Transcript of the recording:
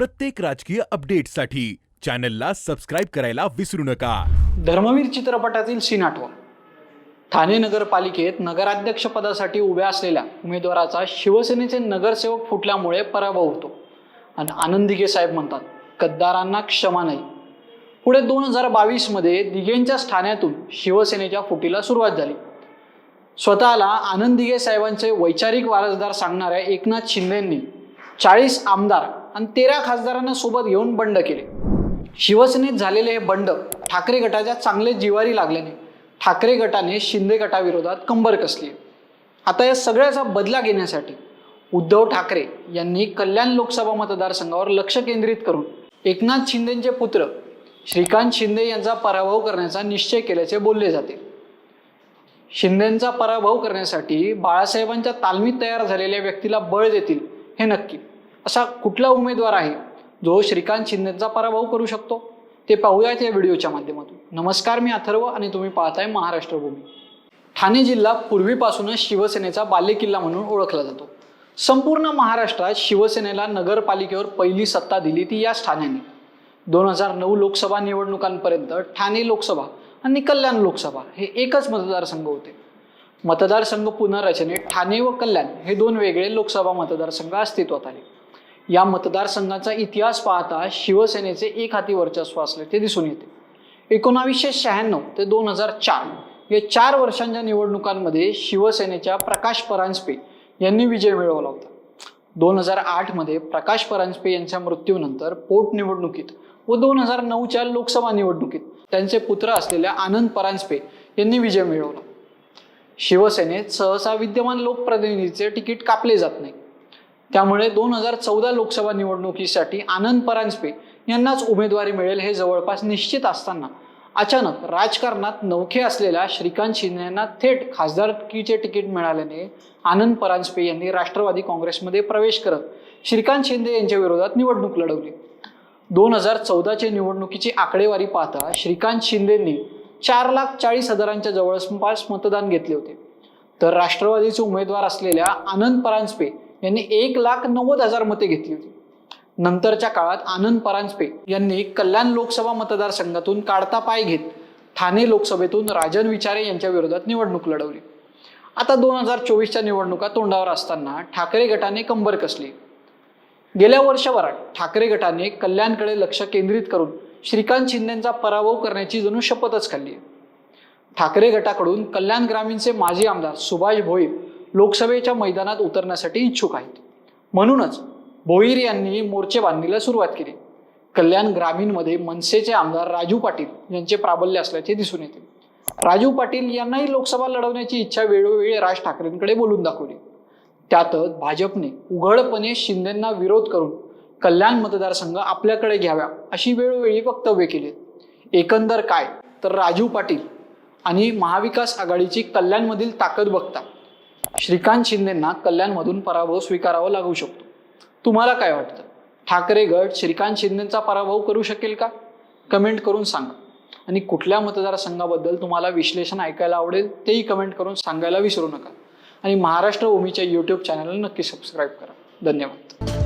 प्रत्येक राजकीय अपडेटसाठी चॅनलला सबस्क्राईब करायला विसरू नका. धर्मवीर चित्रपटातील सीन आठवण ठाणे नगरपालिकेत नगराध्यक्षपदासाठी उभ्या असलेल्या उमेदवाराचा शिवसेनेचे नगरसेवक फुटल्यामुळे पराभव होतो. आणि आनंद दिघे साहेब म्हणतात गद्दारांना क्षमा नाही. पुढे दोन हजार बावीसमध्ये दिघेंच्याच ठाण्यातून शिवसेनेच्या फुटीला सुरुवात झाली. स्वतःला आनंद दिघे साहेबांचे वैचारिक वारसदार सांगणाऱ्या एकनाथ शिंदेंनी चाळीस आमदार आणि तेरा खासदारांना सोबत घेऊन बंड केले. शिवसेनेत झालेले हे बंड ठाकरे गटाच्या चांगले जिवारी लागल्याने ठाकरे गटाने शिंदे गटाविरोधात कंबर कसली. आता या सगळ्याचा बदला घेण्यासाठी उद्धव ठाकरे यांनी कल्याण लोकसभा मतदारसंघावर लक्ष केंद्रित करून एकनाथ शिंदेचे पुत्र श्रीकांत शिंदे यांचा पराभव करण्याचा निश्चय केल्याचे बोलले जाते. शिंदेचा पराभव करण्यासाठी बाळासाहेबांच्या तालमीत तयार झालेल्या व्यक्तीला बळ देतील हे नक्की. असा कुठला उमेदवार आहे जो श्रीकांत शिंदेचा पराभव करू शकतो? ते पाहूयात या व्हिडिओच्या माध्यमातून. नमस्कार मी अथर्व आणि तुम्ही पाहताय महाराष्ट्र भूमी. ठाणे जिल्हा पूर्वीपासूनच शिवसेनेचा बालेकिल्ला म्हणून ओळखला जातो. संपूर्ण महाराष्ट्रात शिवसेनेला नगरपालिकेवर पहिली सत्ता दिली ती याच ठाण्याने. दोन हजार नऊ लोकसभा निवडणुकांपर्यंत ठाणे लोकसभा आणि कल्याण लोकसभा हे एकच मतदारसंघ होते. मतदारसंघ पुनर्रचनेत ठाणे व कल्याण हे दोन वेगळे लोकसभा मतदारसंघ अस्तित्वात आले. या मतदारसंघाचा इतिहास पाहता शिवसेनेचे एक हाती वर्चस्व असल्याचे दिसून येते. एकोणावीसशे शहाण्णव ते दोन हजार चार या चार वर्षांच्या निवडणुकांमध्ये शिवसेनेच्या प्रकाश परांजपे यांनी विजय मिळवला होता. दोन हजार आठमध्ये प्रकाश परांजपे यांच्या मृत्यूनंतर पोटनिवडणुकीत व दोन हजार नऊच्या लोकसभा निवडणुकीत त्यांचे पुत्र असलेल्या आनंद परांजपे यांनी विजय मिळवला. शिवसेनेत सहसा विद्यमान लोकप्रतिनिधीचे तिकीट कापले जात नाही. त्यामुळे दोन हजार चौदा लोकसभा निवडणुकीसाठी आनंद परांजपे यांनाच उमेदवारी मिळेल हे जवळपास निश्चित असताना. अचानक राजकारणात नवखे असलेल्या श्रीकांत शिंदे यांना थेट खासदारकीचे तिकीट मिळाल्याने आनंद परांजपे यांनी राष्ट्रवादी काँग्रेसमध्ये प्रवेश करत श्रीकांत शिंदे यांच्या विरोधात निवडणूक लढवली. दोन हजार चौदाचे निवडणुकीची आकडेवारी पाहता श्रीकांत शिंदेंनी चार लाख चाळीस हजारांच्या जवळपास मतदान घेतले होते. तर राष्ट्रवादीचे उमेदवार असलेल्या आनंद परांजपे यांनी एक लाख नव्वद हजार मते घेतली होती. नंतरच्या काळात आनंद परांजपे यांनी कल्याण लोकसभा मतदारसंघातून काढता पाय घेत ठाणे लोकसभेतून राजन विचारे यांच्या विरोधात निवडणूक लढवली. आता दोन हजार चोवीसच्या निवडणुका तोंडावर असताना ठाकरे गटाने कंबर कसली? गेल्या वर्षभरात ठाकरे गटाने कल्याणकडे लक्ष केंद्रित करून श्रीकांत शिंदेचा पराभव करण्याची जणू शपथच खाल्ली ठाकरे गटाकडून कल्याण ग्रामीणचे माजी आमदार सुभाष भोईर लोकसभेच्या मैदानात उतरण्यासाठी इच्छुक आहेत. म्हणूनच भोईर यांनी मोर्चे बांधणीला सुरुवात केली. कल्याण ग्रामीणमध्ये मनसेचे आमदार राजू पाटील यांचे प्राबल्य असल्याचे दिसून येते. राजू पाटील यांनाही लोकसभा लढवण्याची इच्छा वेळोवेळी राज ठाकरेंकडे बोलून दाखवली. त्यातच भाजपने उघडपणे शिंदेंना विरोध करून कल्याण मतदारसंघ आपल्याकडे घ्याव्या अशी वेळोवेळी वक्तव्य केली. एकंदर काय? तर राजू पाटील आणि महाविकास आघाडीची कल्याणमधील ताकद बघता श्रीकांत शिंदेंना कल्याणमधून पराभव स्वीकारावा लागू शकतो. तुम्हाला काय वाटतं? ठाकरे गट श्रीकांत शिंदेचा पराभव करू शकेल का? कमेंट करून सांगा. आणि कुठल्या मतदारसंघाबद्दल तुम्हाला विश्लेषण ऐकायला आवडेल तेही कमेंट करून सांगायला विसरू नका. आणि महाराष्ट्र भूमीच्या यूट्यूब चॅनलला नक्की सबस्क्राईब करा. धन्यवाद.